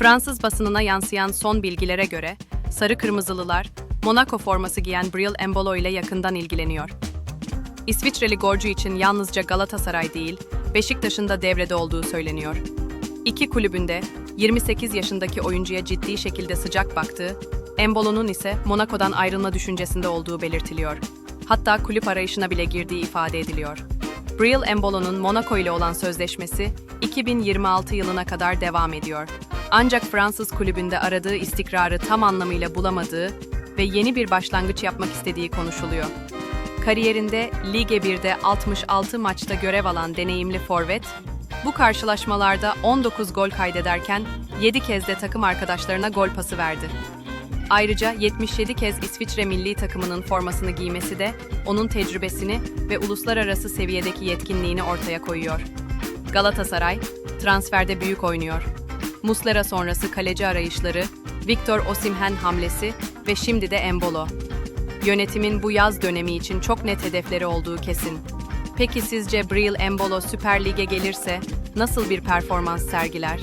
Fransız basınına yansıyan son bilgilere göre, Sarı Kırmızılılar, Monaco forması giyen Bril Embolo ile yakından ilgileniyor. İsviçreli golcü için yalnızca Galatasaray değil, Beşiktaş'ın da devrede olduğu söyleniyor. İki kulübünde 28 yaşındaki oyuncuya ciddi şekilde sıcak baktığı, Embolo'nun ise Monaco'dan ayrılma düşüncesinde olduğu belirtiliyor. Hatta kulüp arayışına bile girdiği ifade ediliyor. Bril Embolo'nun Monaco ile olan sözleşmesi 2026 yılına kadar devam ediyor. Ancak Fransız kulübünde aradığı istikrarı tam anlamıyla bulamadığı ve yeni bir başlangıç yapmak istediği konuşuluyor. Kariyerinde Lige 1'de 66 maçta görev alan deneyimli forvet, bu karşılaşmalarda 19 gol kaydederken 7 kez de takım arkadaşlarına gol pası verdi. Ayrıca 77 kez İsviçre milli takımının formasını giymesi de onun tecrübesini ve uluslararası seviyedeki yetkinliğini ortaya koyuyor. Galatasaray, transferde büyük oynuyor. Muslera sonrası kaleci arayışları, Victor Osimhen hamlesi ve şimdi de Embolo. Yönetimin bu yaz dönemi için çok net hedefleri olduğu kesin. Peki sizce Bril Embolo Süper Lig'e gelirse nasıl bir performans sergiler?